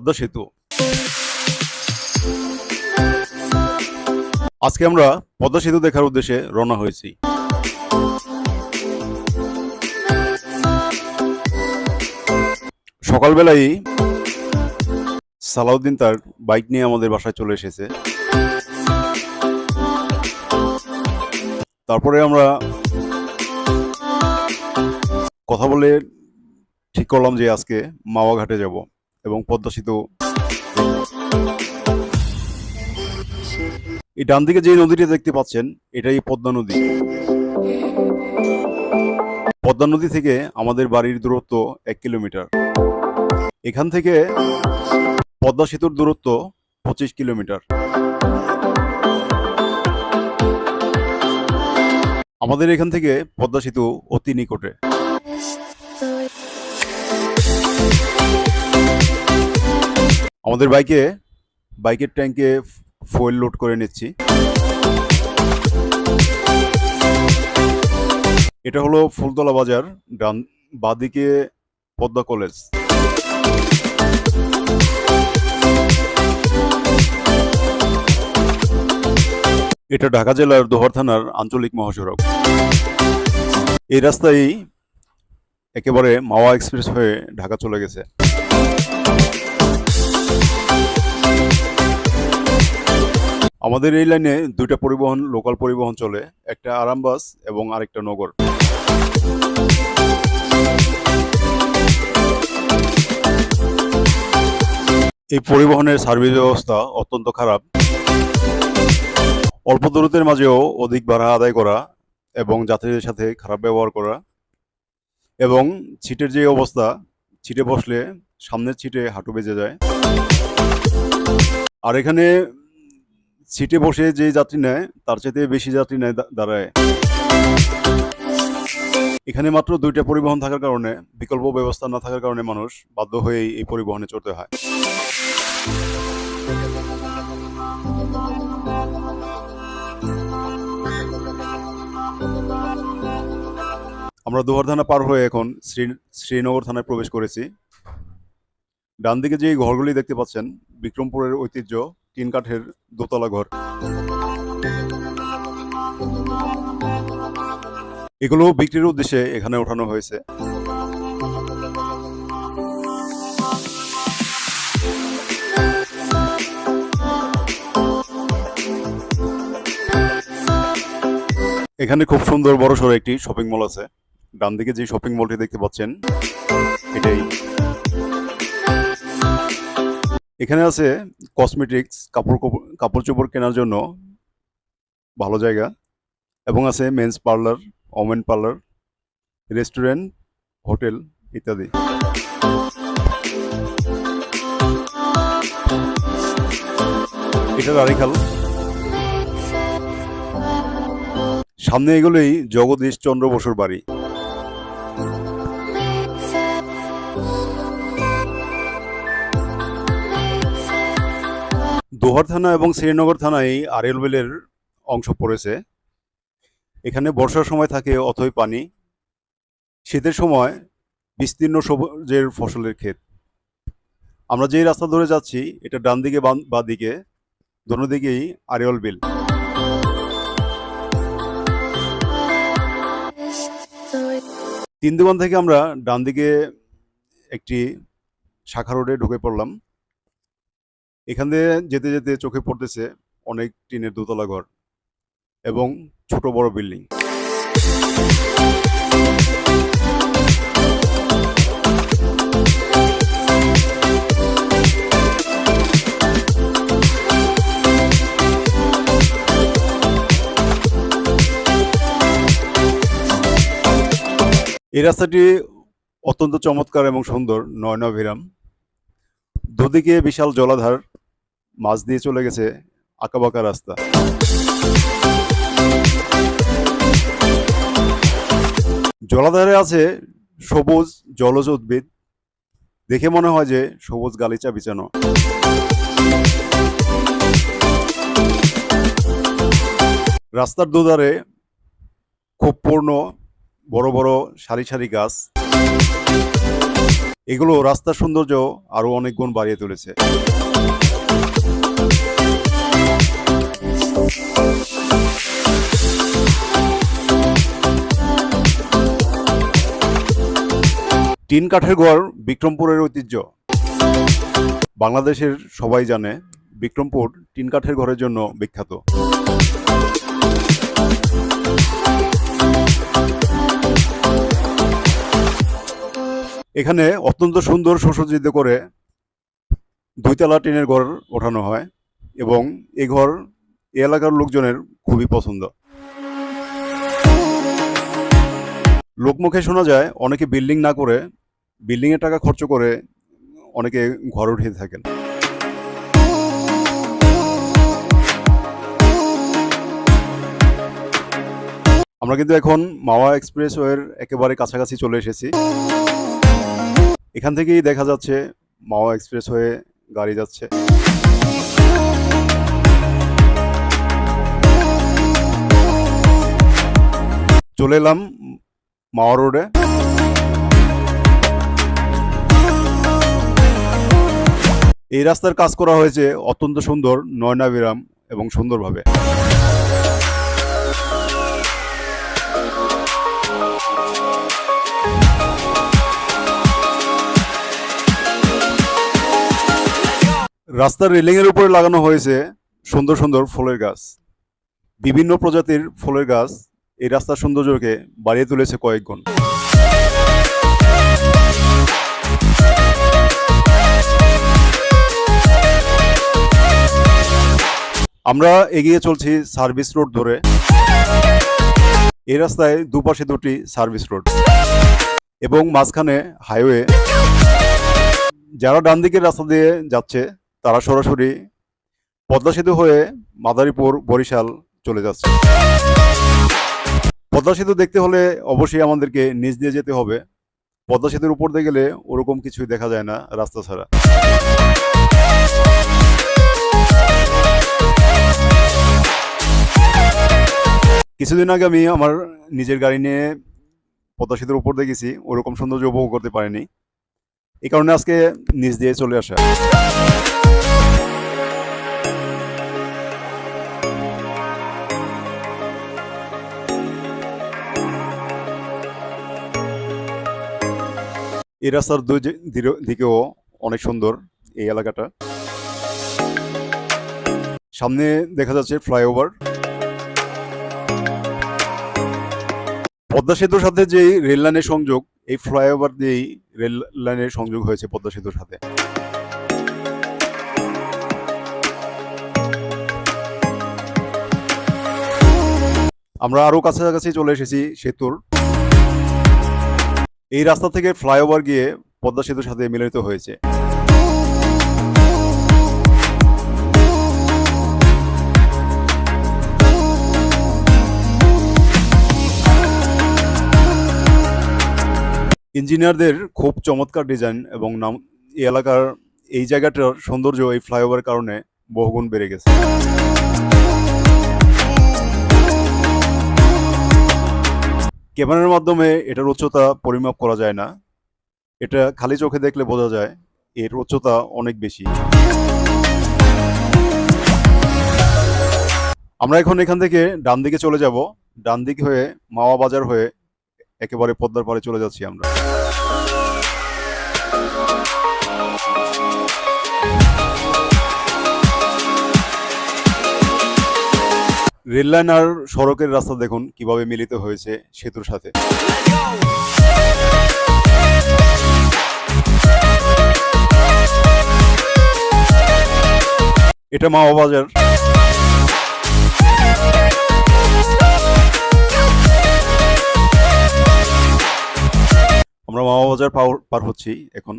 পদ্মা সেতু। আজকে আমরা পদ্মা সেতু দেখার উদ্দেশ্যে রওনা হয়েছি। সকালবেলায় সালাউদ্দিন তার বাইক নিয়ে আমাদের বাসায় চলে এসেছে। তারপরে আমরা কথা বলে ঠিক করলাম যে আজকে মাওয়া ঘাটে যাব। এবং পদ্মা সেতু। এই ডান দিকে যে নদীটি দেখতে পাচ্ছেন, এটাই পদ্মা নদী। পদ্মা নদী থেকে আমাদের বাড়ির দূরত্ব এক কিলোমিটার। এখান থেকে পদ্মা সেতুর দূরত্ব পঁচিশ কিলোমিটার। আমাদের এখান থেকে পদ্মা সেতু অতি নিকটে। আমাদের বাইকে, বাইকের ট্যাঙ্কে ফুয়েল লোড করে নিচ্ছি। এটা হলো ফুলতলা বাজার, ডান বাদিকে পদ্মা কলেজ। এটা ঢাকা জেলার দোহার থানার আঞ্চলিক মহাসড়ক। এই রাস্তায় একেবারে মাওয়া এক্সপ্রেস হয়ে ঢাকা চলে গেছে। আমাদের এই লাইনে দুইটা পরিবহন লোকাল পরিবহন চলে, একটা আরামবাস এবং আরেকটা নগর। এই পরিবহনের সার্ভিস ব্যবস্থা অত্যন্ত খারাপ। অল্প দূরত্বের মাঝেও অধিক ভাড়া আদায় করা এবং যাত্রীদের সাথে খারাপ ব্যবহার করা এবং ছিটের যে অবস্থা, ছিটে বসলে সামনের ছিটে হাঁটু বেজে যায়। আর এখানে সিটে বসে যে যাত্রী নেয়, তার চাইতে বেশি যাত্রী নেয় দাঁড়ায়। এখানে মাত্র দুইটা পরিবহন থাকার কারণে, বিকল্প ব্যবস্থা না থাকার কারণে মানুষ বাধ্য হয়ে এই পরিবহনে চড়তে হয়। আমরা দুহার থানা পার হয়ে এখন শ্রী শ্রীনগর থানায় প্রবেশ করেছি। ডান দিকে যে ঘরগুলি দেখতে পাচ্ছেন, বিক্রমপুরের ঐতিহ্য তিন কাঠের দোতলা ঘর। এগুলো বিক্রির উদ্দেশ্যে এখানে ওঠানো হয়েছে। এখানে খুব সুন্দর বড় সড়ো একটি শপিং মল আছে। ডান দিকে যে শপিং মলটি দেখতে পাচ্ছেন, এটাই। এখানে আছে কসমেটিক্স কাপড় কপ- কাপড় চোপড় কেনার জন্য ভালো জায়গা এবং আছে men's parlour women parlour restaurant hotel ইত্যাদি। এটা রারিখাল সামনে এগুলোই জগদীশ চন্দ্র বসুর বাড়ি। দোহার থানা এবং শ্রীনগর থানায় আরিয়াল বিলের অংশ পড়েছে। এখানে বর্ষার সময় থাকে অথই পানি। শীতের সময় বিস্তীর্ণ সবুজের ফসলের ক্ষেত। আমরা যেই রাস্তা ধরে যাচ্ছি, এটা ডান দিকে বাঁ দিকে, দোনো দিকেই আরিয়াল বিল। তিন দোকান থেকে আমরা ডান দিকে একটি শাখা রোডে ঢুকে পড়লাম। এখান দিয়ে যেতে যেতে চোখে পড়তেছে অনেক টিনের দোতলা ঘর এবং ছোট বড় বিল্ডিং। এই রাস্তাটি অত্যন্ত চমৎকার এবং সুন্দর, নয়নাভিরাম। দুদিকে বিশাল জলাধার মাছ দিয়ে চলে গেছে আঁকাবাঁকা রাস্তা। জলাধারে আছে সবুজ জলজ উদ্ভিদ। দেখে মনে হয় যে সবুজ গালিচা বিছানো। রাস্তার দুধারে খুব পূর্ণ বড় বড় সারি সারি গাছ। এগুলো রাস্তার সৌন্দর্য আরও অনেক গুণ বাড়িয়ে তুলেছে। টিন কাঠের ঘর বিক্রমপুরের ঐতিহ্য। বাংলাদেশের সবাই জানে বিক্রমপুর টিন কাঠের ঘরের জন্য বিখ্যাত। এখানে অত্যন্ত সুন্দর সুসজ্জিত করে দুইতলা টিনের ঘর ওঠানো হয় এবং এই ঘর এলাকার লোকজনের খুবই পছন্দ। লোকমুখে শোনা যায়, অনেকে বিল্ডিং না করে বিল্ডিং এর টাকা খরচ করে অনেকে ঘর উঠিয়ে থাকেন। আমরা কিন্তু এখন মাওয়া এক্সপ্রেস ওয়ের একেবারে কাছাকাছি চলে এসেছি। এখান থেকেই দেখা যাচ্ছে, মাওয়া এক্সপ্রেস হয়ে গাড়ি যাচ্ছে। চলে এলাম মাওয়া রোডে। এই রাস্তার কাজ করা হয়েছে অত্যন্ত সুন্দর নয়নাবিরাম এবং সুন্দরভাবে। রাস্তার রেলিংয়ের উপরে লাগানো হয়েছে সুন্দর সুন্দর ফুলের গাছ। বিভিন্ন প্রজাতির ফুলের গাছ এই রাস্তার সৌন্দর্যকে বাড়িয়ে তুলেছে কয়েক গুণ আমরা এগিয়ে চলছি সার্ভিস রোড ধরে। এই রাস্তায় দুপাশে দুটি সার্ভিস রোড এবং মাঝখানে হাইওয়ে। যারা ডান দিকের রাস্তা দিয়ে যাচ্ছে, তারা সরাসরি পদ্মা সেতু হয়ে মাদারীপুর বরিশাল চলে যাচ্ছে। পদ্মা সেতু দেখতে হলে অবশ্যই আমাদেরকে নিচ দিয়ে যেতে হবে। পদ্মা সেতুর উপর দিয়ে গেলে ওরকম কিছুই দেখা যায় না রাস্তা ছাড়া। কিছুদিন আগে আমি আমার নিজের গাড়ি নিয়ে পদ্মা সেতুর উপর দিয়ে গেছি, ওরকম সৌন্দর্য উপভোগ করতে পারিনি। এই কারণে আজকে নিচ দিয়ে চলে আসা। এই রাস্তার দুই দিকেও অনেক সুন্দর এই এলাকাটা। সামনে দেখা যাচ্ছে ফ্লাইওভার। পদ্মা সেতুর সাথে যে রেল লাইনের সংযোগ, এই ফ্লাইওভার দিয়েই রেল লাইনের সংযোগ হয়েছে পদ্মা সেতুর সাথে। আমরা আরও কাছাকাছি চলে এসেছি সেতুর। এই রাস্তা থেকে ফ্লাইওভার গিয়ে পদ্মা সেতুর সাথে মিলিত হয়েছে। ইঞ্জিনিয়ারদের খুব চমৎকার ডিজাইন এবং নাম, এই এলাকার এই জায়গাটার সৌন্দর্য এই ফ্লাইওভারের কারণে বহুগুণ বেড়ে গেছে। ক্যামেরার মাধ্যমে এটার উচ্চতা পরিমাপ করা যায় না। এটা খালি চোখে দেখলে বোঝা যায়, এর উচ্চতা অনেক বেশি। আমরা এখন এখান থেকে ডান দিকে চলে যাব। ডান দিক হয়ে মাওয়া বাজার হয়ে একেবারে পদ্মার পাড়ে চলে যাচ্ছি আমরা। রেল লাইন আর সড়কের রাস্তা দেখুন, কীভাবে মিলিত হয়েছে সেতুর সাথে। এটা মাওয়া বাজার আমরা মাওয়া বাজার পার হচ্ছি এখন।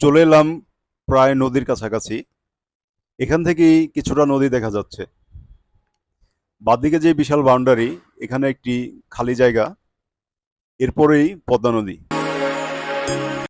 চলে এলাম প্রায় নদীর কাছাকাছি। এখান থেকেই কিছুটা নদী দেখা যাচ্ছে। বাদিকে যে বিশাল বাউন্ডারি এখানে একটি খালি জায়গা, এরপরেই পদ্মা নদী।